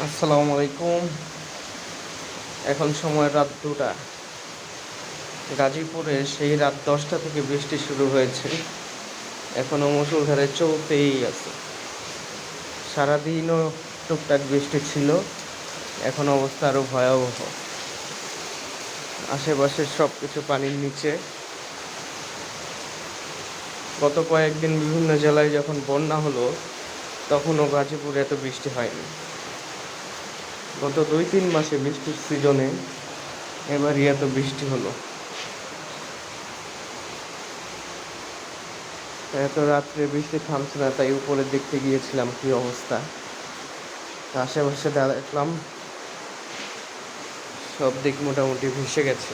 আসসালামু আলাইকুম। এখন সময় রাত দুটা। গাজীপুরে সেই রাত দশটা থেকে বৃষ্টি শুরু হয়েছে। এখনও মুসুলধারে চলতেই আছে। সারাদিনও টুকটাক বৃষ্টি ছিল। এখন অবস্থা আরও ভয়াবহ। আশেপাশের সব কিছু পানির নিচে। গত কয়েকদিন বিভিন্ন জেলায় যখন বন্যা হলো, তখনও গাজীপুরে এত বৃষ্টি হয়নি। গত দুই তিন মাসে বৃষ্টির সিজনে এবারই এত বৃষ্টি হলো। এত রাত্রে বৃষ্টি থামছে না, তাই উপরে দেখতে গিয়েছিলাম কি অবস্থা। আশেপাশে দেখলাম সব দিক মোটামুটি ভেসে গেছে।